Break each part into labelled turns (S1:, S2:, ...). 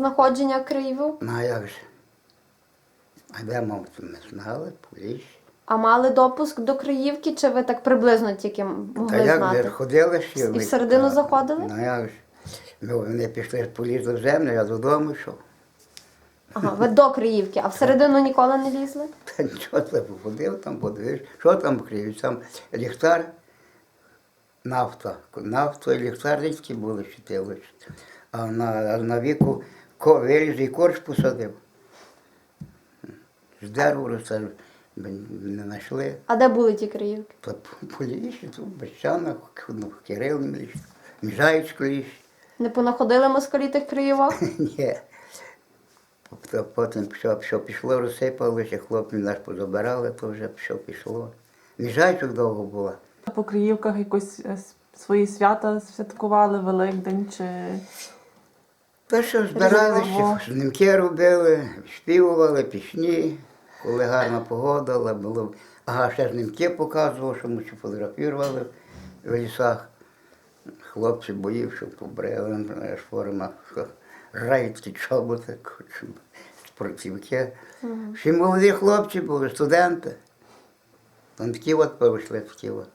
S1: знаходження Києву?
S2: Ну а як же? А де мав ми знали, поліс.
S1: А мали допуск до Криївки, чи ви так приблизно тільки
S2: Та
S1: могли
S2: як
S1: знати?
S2: же ходили ще?
S1: І
S2: ви-
S1: всередину
S2: Та,
S1: заходили?
S2: Ну як же? Ми вони пішли, полізли в землю, я додому йшов.
S1: Ага, ви до Криївки, а всередину ніколи не лізли?
S2: Та нічого ти походив там, подивився. Що там криють? Там ліхтар, нафта. Нафта і ліхтар рідкі були світили. А на, а на віку ко, виріж і корж посадив. З дерева росте, не знайшли.
S1: А де були ті Криївки?
S2: Та по лісі, тут Бещанах, ну, Кирил ліс, Міжаєчко ліс.
S1: Не понаходили москалі тих Криївок?
S2: Ні. Тобто потім що пішло, розсипалося, хлопців нас позабирали, то вже що пішло. Міжайчик довго була.
S3: По Криївках якось е, свої свята святкували, Великдень чи
S2: Та що збиралися,
S3: Різдво.
S2: робили, співували пісні, коли гарна погода, було. Ага, ще знімки показував, що ми ще фотографували в лісах. Хлопці боїв, що побрили, знаєш, форма, райські чоботи, спортивки. Всі молоді хлопці були, студенти. Там такі от повийшли, такі от.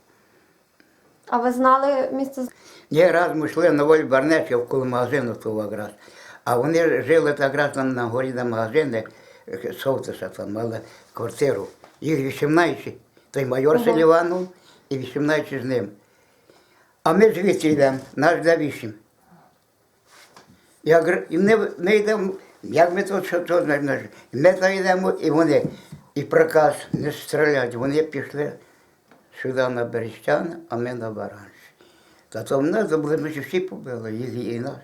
S1: А ви знали місце?
S2: Ні, раз ми йшли на волі Барнеча коло магазину того якраз. А вони жили так раз там на горі на магазині, Совтиша там мали квартиру. Їх 18, той майор
S1: Ого.
S2: Селіванов і 18 з ним. А ми звідси йдемо, наш де 8. Я говорю, і ми, ми йдемо, як ми тут, що знаєш, ми то йдемо, і вони, і приказ не стріляти, вони пішли сюди на Берестян, а ми на Баранці. Та то в нас ж всі побили, їх і нас.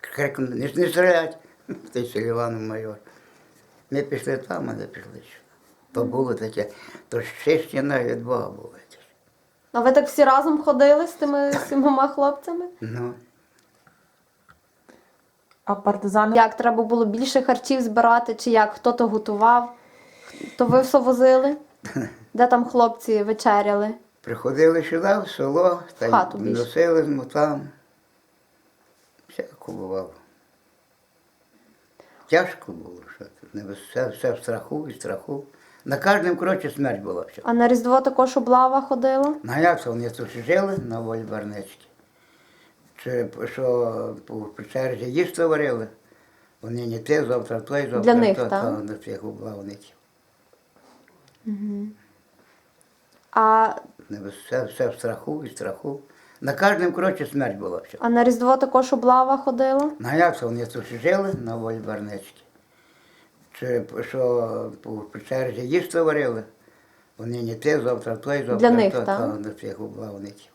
S2: Крикнули, не, не стрілять, той Селіванов майор. Ми пішли там, а не пішли сюди. То було таке, то щастя навіть Бога було. якесь.
S1: А ви так всі разом ходили з тими сімома хлопцями?
S2: Ну,
S3: а партизани
S1: Як треба було більше харчів збирати, чи як хто то готував? То ви все возили? Де там хлопці вечеряли?
S2: приходили сюди, в село, та
S1: хату
S2: й
S1: більше.
S2: носили ну, там. Всяко бувало. Тяжко було, що тут. Не все, все в страху і страху. На кожному кроці смерть була. Все.
S1: А на Різдво також облава ходила?
S2: На як це вони тут жили на волі Барнецькій? Чи що по черзі їсти варили? Вони не те, завтра той, завтра
S1: Для них,
S2: то, та, на тих облавників.
S1: А,
S2: Все, все в страху і страху. На кожному кроці смерть була. Все.
S1: а на Різдво також облава ходила?
S2: На як це вони тут жили на волі Барнецькій? Чи що по по черзі їсти варили? Вони не те, завтра той, завтра
S1: них,
S2: то,
S1: так?
S2: та, на тих облавників.